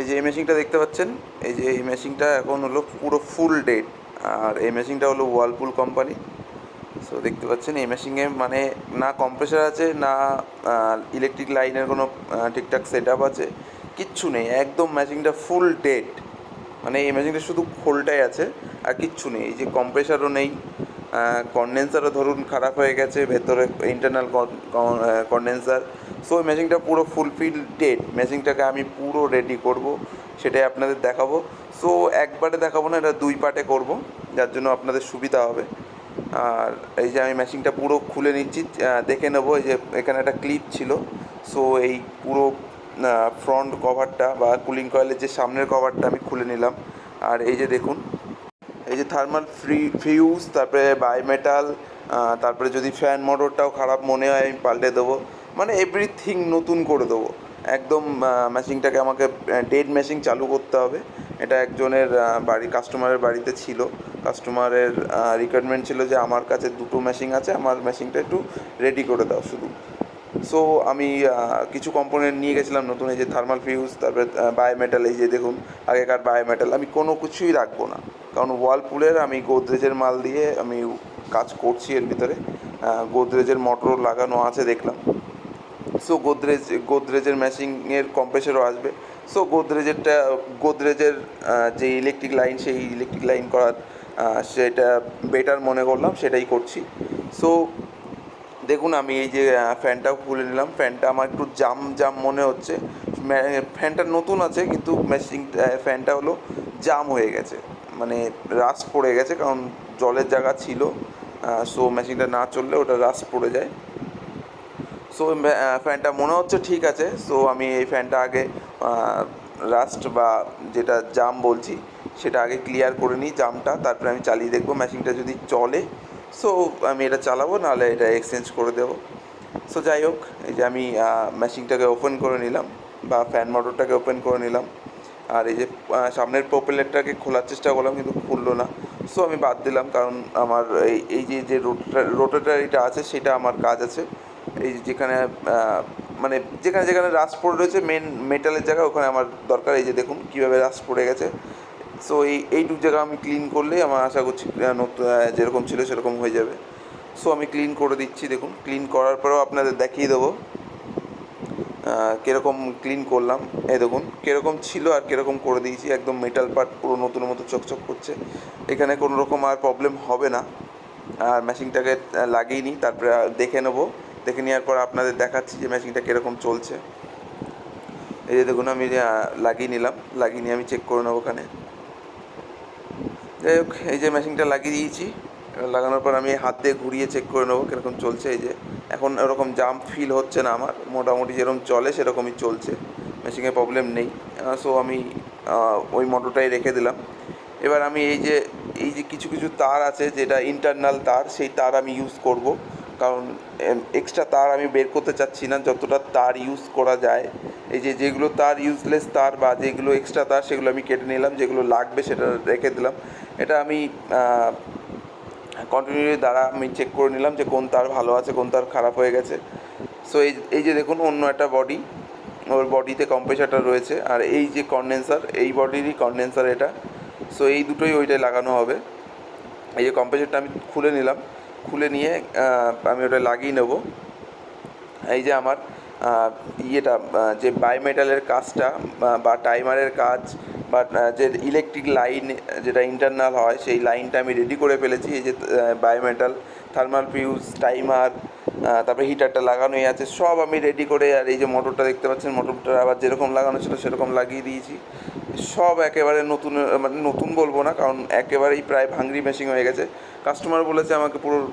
এই যে এই মেশিনটা দেখতে পাচ্ছেন, এই যে এই মেশিনটা এখন হলো পুরো ফুল ডেট আর এই মেশিনটা হলো ওয়ালপুল কোম্পানি সো দেখতে পাচ্ছেন, এই মেশিনে মানে না কম্প্রেসার আছে, না ইলেকট্রিক লাইনের কোনো ঠিকঠাক সেট আপ আছে, কিচ্ছু নেই, একদম মেশিনটা ফুল ডেট মানে এই মেশিনটা শুধু খোলটাই আছে, আর কিচ্ছু নেই, এই যে কম্প্রেসারও নেই কন্ডেন্সারও ধরুন খারাপ হয়ে গেছে, ভেতরে ইন্টারনাল কন্ডেন্সার সো মেশিনটা পুরো ফুলফিল ডেড মেশিনটাকে আমি পুরো রেডি করব, সেটাই আপনাদের দেখাবো। সো একবারে দেখাবো না, এটা দুই পার্টে করব, যার জন্য আপনাদের সুবিধা হবে। আর এই যে আমি মেশিনটা পুরো খুলে নিচ্ছি দেখে নেব, এই যে এখানে একটা ক্লিপ ছিল। সো এই পুরো ফ্রন্ট কভারটা বা কুলিং কয়েলের যে সামনের কভারটা আমি খুলে নিলাম। আর এই যে দেখুন যে থার্মাল ফ্রি ফিউজ তারপরে বায়োমেটাল তারপরে যদি ফ্যান মোটরটাও খারাপ মনে হয়, আমি পাল্টে দেবো। মানে এভরিথিং নতুন করে দেবো। একদম মেশিনটাকে আমাকে ডেড মেশিন চালু করতে হবে। এটা একজনের বাড়ি কাস্টমারের বাড়িতে ছিল। কাস্টমারের রিকোয়ারমেন্ট ছিল যে আমার কাছে দুটো মেশিন আছে, আমার মেশিনটা একটু রেডি করে দাও শুধু। সো আমি কিছু কম্পোনেন্ট নিয়ে গেছিলাম নতুন, এই যে থার্মাল ফিউজ তারপরে বায়োমেটাল এই যে দেখুন, আগেকার বায়োমেটাল আমি কোনো কিছুই রাখব না। কারণ ওয়ালপুলের আমি গোদরেজের মাল দিয়ে আমি কাজ করছি এর ভিতরে। গোদরেজের মোটর লাগানো আছে দেখলাম। সো গোদরেজ, গোদরেজের ম্যাশিংয়ের কম্প্রেসারও আসবে। সো গোদরেজেরটা, গোদরেজের যে ইলেকট্রিক লাইন সেই ইলেকট্রিক লাইন করার সেটা বেটার মনে করলাম, সেটাই করছি। সো দেখুন, আমি এই যে ফ্যানটাও খুলে নিলাম। ফ্যানটা আমার একটু জাম জাম মনে হচ্ছে। ফ্যানটা নতুন আছে, কিন্তু মেশিন ফ্যানটা হলো জাম হয়ে গেছে। মানে রাস্ট পড়ে গেছে, কারণ জলের জায়গা ছিল সো মেশিনটা না চললে ওটা রাস্ট পড়ে যায়। সো ফ্যানটা মনে হচ্ছে ঠিক আছে সো আমি এই ফ্যানটা আগে রাস্ট বা যেটা জাম বলছি, সেটা আগে ক্লিয়ার করে নিই জামটা তারপরে আমি চালিয়ে দেখব মেশিনটা যদি চলে। সো আমি এটা চালাবো, নাহলে এটা এক্সচেঞ্জ করে দেবো। সো যাই হোক, এই যে আমি মেশিনটাকে ওপেন করে নিলাম, বা ফ্যান মোটরটাকে ওপেন করে নিলাম। আর এই যে সামনের প্রোপেলারটাকে খোলার চেষ্টা করলাম, কিন্তু খুললো না। সো আমি বাদ দিলাম, কারণ আমার এই এই যে যে রোটাটারিটা আছে, সেটা আমার কাজ আছে। এই যেখানে মানে যেখানে যেখানে রাস পড়ে রয়েছে মেন মেটালের জায়গা, ওখানে আমার দরকার। এই যে, দেখুন কীভাবে রাস পড়ে গেছে। সো এই, এইটুক জায়গা আমি ক্লিন করলেই আমার আশা করছি নতুন যেরকম ছিল সেরকম হয়ে যাবে। সো আমি ক্লিন করে দিচ্ছি, দেখুন। ক্লিন করার পরেও আপনাদের দেখিয়ে দেবো। কীরকম ক্লিন করলাম। এই দেখুন, কীরকম ছিল আর কীরকম করে দিয়েছি। একদম মেটাল পার্ট পুরো নতুন মতো চকচক করছে। এখানে কোনো রকম আর প্রবলেম হবে না। আর মেশিনটাকে লাগিয়ে নিই, তারপরে দেখে নেব। দেখে নেওয়ার পর আপনাদের দেখাচ্ছি যে মেশিনটা কীরকম চলছে। এই যে দেখুন, আমি লাগিয়ে নিলাম। লাগিয়ে নিয়ে আমি চেক করে নেব ওখানে। যাই হোক, এই যে মেশিনটা লাগিয়ে দিয়েছি। লাগানোর পর আমি হাত দিয়ে ঘুরিয়ে চেক করে নেব কীরকম চলছে। এই যে এখন ওরকম জাম ফিল হচ্ছে না আমার। মোটামুটি যেরকম চলে, সেরকমই চলছে। মেশিনে প্রবলেম নেই। সো আমি ওই মোটরটাই রেখে দিলাম। এবার আমি এই যে এই যে কিছু কিছু তার আছে, যেটা ইন্টারনাল তার, সেই তার আমি ইউজ করব। কারণ এক্সট্রা তার আমি বের করতে চাচ্ছি না। যতটা তার ইউজ করা যায়, এই যে যেগুলো তার ইউজলেস তার বা যেগুলো এক্সট্রা তার, সেগুলো আমি কেটে নিলাম। যেগুলো লাগবে, সেটা রেখে দিলাম। এটা আমি কন্টিনিউ দ্বারা আমি চেক করে নিলাম যে কোন তার ভালো আছে, কোন তার খারাপ হয়ে গেছে। সো এই এই যে দেখুন, অন্য একটা বডি ওর বডিতে কম্প্রেসারটা রয়েছে, আর এই যে কন্ডেন্সার এই বডিরই কন্ডেন্সার এটা। সো এই দুটোই ওইটাই লাগানো হবে। এই যে কম্প্রেসারটা আমি খুলে নিলাম। খুলে নিয়ে আমি ওটা লাগিয়ে নেব। এই যে আমার ইয়েটা যে বায়োমেটালের কাজটা, বা- টাইমারের কাজ, বা যে ইলেকট্রিক লাইন যেটা ইন্টারনাল হয়, সেই লাইনটা আমি রেডি করে ফেলেছি। এই যে বায়োমেটাল থার্মাল ফিউজ টাইমার তারপরে হিটারটা লাগানোই আছে, সব আমি রেডি করে, আর এই যে মোটরটা দেখতে পাচ্ছেন মোটরটা আবার যেরকম লাগানো ছিল, সেরকম লাগিয়ে দিয়েছি। সব একেবারে নতুন মানে নতুন বলব না, কারণ একেবারেই প্রায় ভাঙড়ি মেশিন হয়ে গেছে। কাস্টমার বলেছে আমাকে পুরো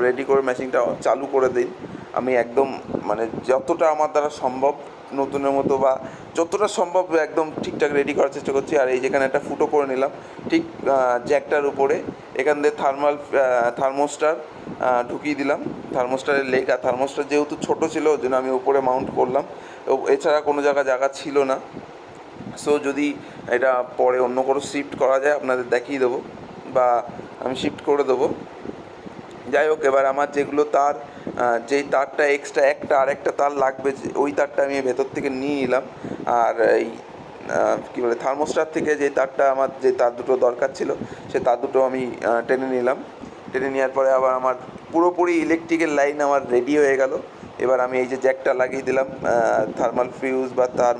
রেডি করে মেশিনটা চালু করে দিন। আমি একদম মানে যতটা আমার দ্বারা সম্ভব নতুনের মতো বা যতটা সম্ভব একদম ঠিকঠাক রেডি করার চেষ্টা করছি। আর এই যেখানে একটা ফুটো করে নিলাম, ঠিক জ্যাকটার উপরে, এখান দিয়ে থার্মাল থার্মোস্টার ঢুকিয়ে দিলাম। থার্মোস্টারের লেগ আর থার্মোস্টার যেহেতু ছোটো ছিল ওই জন্য আমি উপরে মাউন্ট করলাম। এছাড়া কোনো জায়গা জায়গা ছিল না। সো যদি এটা পরে অন্য কোনো শিফট করা যায়, আপনাদের দেখিয়ে দেবো বা আমি শিফট করে দেবো। যাই হোক, এবার আমার যেগুলো তার যেই তারটা এক্সট্রা একটা আর একটা তার লাগবে ওই তারটা আমি ভেতর থেকে নিয়ে নিলাম আর এই কী বলে থার্মোস্টার থেকে যে তারটা আমার, যে তার দুটো দরকার ছিল, সে তার দুটো আমি টেনে নিলাম। টেনে নেওয়ার পরে আবার আমার পুরোপুরি ইলেকট্রিকের লাইন আমার রেডি হয়ে গেল। এবার আমি এই যে জ্যাকটা লাগিয়ে দিলাম থার্মাল ফিউজ বা তার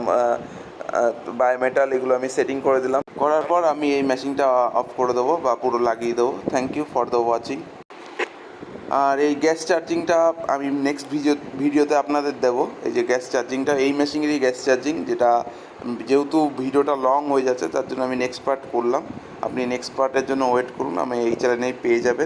বায়োমেটাল এগুলো আমি সেটিং করে দিলাম। করার পর আমি এই মেশিনটা অফ করে দেবো বা পুরো লাগিয়ে দেবো। Thank you for the watching আর এই গ্যাস চার্জিংটা আমি নেক্সট ভিডিও ভিডিওতে আপনাদের দেবো। এই যে গ্যাস চার্জিংটা, এই মেশিনেরই গ্যাস চার্জিং, যেটা যেহেতু ভিডিওটা লং হয়ে যাচ্ছে, তার জন্য আমি নেক্সট পার্ট করলাম। আপনি নেক্সট পার্টের জন্য ওয়েট করুন, আমি এই চ্যানেলেই পেয়ে যাবেন।